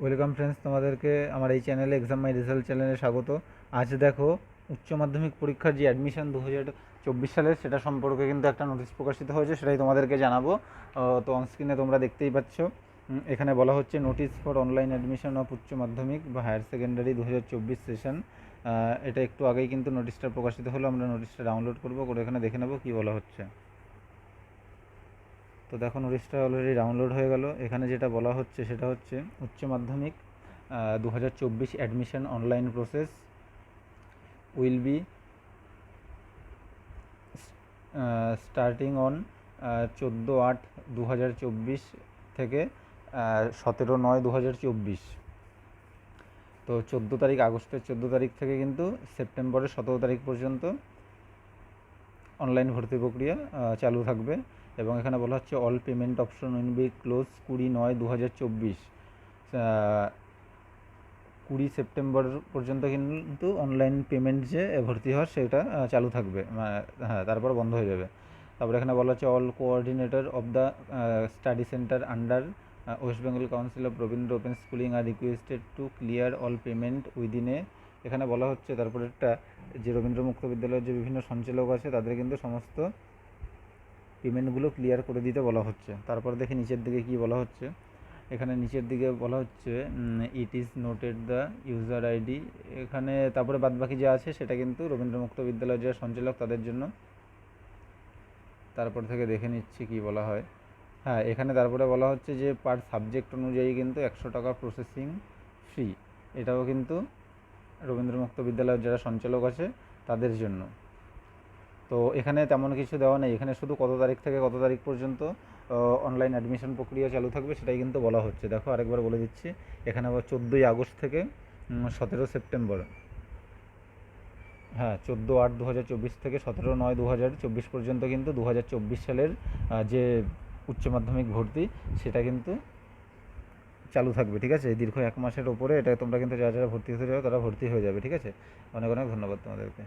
Welcome friends, তোমাদেরকে আমার এই চ্যানেলে এক্সাম মাই রেজাল্ট চ্যানেলে স্বাগত। আজ দেখো, উচ্চ মাধ্যমিক পরীক্ষার যে অ্যাডমিশন দু হাজার চব্বিশ সালের, সেটা সম্পর্কে কিন্তু একটা নোটিশ প্রকাশিত হয়েছে, সেটাই তোমাদেরকে জানাব। তো অনস্ক্রিনে তোমরা দেখতেই পাচ্ছ এখানে বলা হচ্ছে notice for online admission of উচ্চ মাধ্যমিক বা হায়ার সেকেন্ডারি দু হাজার চব্বিশ সেশন এটা একটু আগেই কিন্তু নোটিশটা প্রকাশিত হলো, আমরা নোটিশটা ডাউনলোড করব, করে এখানে দেখে নেব কী বলা হচ্ছে। তো দেখো নোটিশটা অলরেডি ডাউনলোড হয়ে গেল। এখানে যেটা বলা হচ্ছে সেটা হচ্ছে উচ্চ মাধ্যমিক দু হাজার চব্বিশ admission online process will be starting on চোদ্দ আট দু হাজার চব্বিশ থেকে সতেরো নয় দু হাজার চব্বিশ। তো চোদ্দ তারিখ আগস্টের চোদ্দ তারিখ থেকে কিন্তু সেপ্টেম্বরের সতেরো তারিখ পর্যন্ত অনলাইন ভর্তি প্রক্রিয়া চালু থাকবে এবং এখানে বলা হচ্ছে all payment option will be close কুড়ি নয় দু হাজার চব্বিশ কুড়ি সেপ্টেম্বর পর্যন্ত কিন্তু অনলাইন পেমেন্ট যে ভর্তি হওয়ার সেটা চালু থাকবে হ্যাঁ তারপর বন্ধ হয়ে যাবে। তারপরে এখানে বলা হচ্ছে all coordinator of the study centre under West Bengal council of Rabindra open schooling are requested to clear all payment within এখানে বলা হচ্ছে তারপরে একটা যে রবীন্দ্র মুক্ত বিদ্যালয়ের যে বিভিন্ন সঞ্চালক আছে, তাদের কিন্তু সমস্ত পেমেন্টগুলো ক্লিয়ার করে দিতে বলা হচ্ছে। তারপর দেখি নিচের দিকে কি বলা হচ্ছে। এখানে নিচের দিকে বলা হচ্ছে it is noted the user ID এখানে তারপরে বাদবাকি যা আছে, সেটা কিন্তু রবীন্দ্র মুক্ত বিদ্যালয়ের যে সঞ্চালক, তাদের জন্য। তারপর থেকে দেখে নিচ্ছি কি বলা হয়। হ্যাঁ এখানে তারপরে বলা হচ্ছে যে পার সাবজেক্ট অনুযায়ী কিন্তু একশো টাকা প্রসেসিং ফি এটাও কিন্তু রবীন্দ্র মুক্ত বিদ্যালয়ের যারা সঞ্চালক আছে, তাদের জন্য। তো এখানে তেমন কিছু দেওয়া নেই। এখানে শুধু কত তারিখ থেকে কত তারিখ পর্যন্ত অনলাইন অ্যাডমিশন প্রক্রিয়া চালু থাকবে সেটাই কিন্তু বলা হচ্ছে। দেখো আরেকবার বলে দিচ্ছি, এখানে আবার চোদ্দোই আগস্ট থেকে সতেরো সেপ্টেম্বর। হ্যাঁ চোদ্দ আট দু হাজার চব্বিশ থেকে সতেরো নয় দু হাজার চব্বিশ পর্যন্ত কিন্তু দু হাজার চব্বিশ সালের যে উচ্চ মাধ্যমিক ভর্তি, সেটা কিন্তু চালু থাকবে, ঠিক আছে? দীর্ঘ এক মাসের ওপরে এটা তোমরা কিন্তু যারা যারা ভর্তি হতে চাও তারা ভর্তি হয়ে যাবে, ঠিক আছে? অনেক অনেক ধন্যবাদ তোমাদেরকে।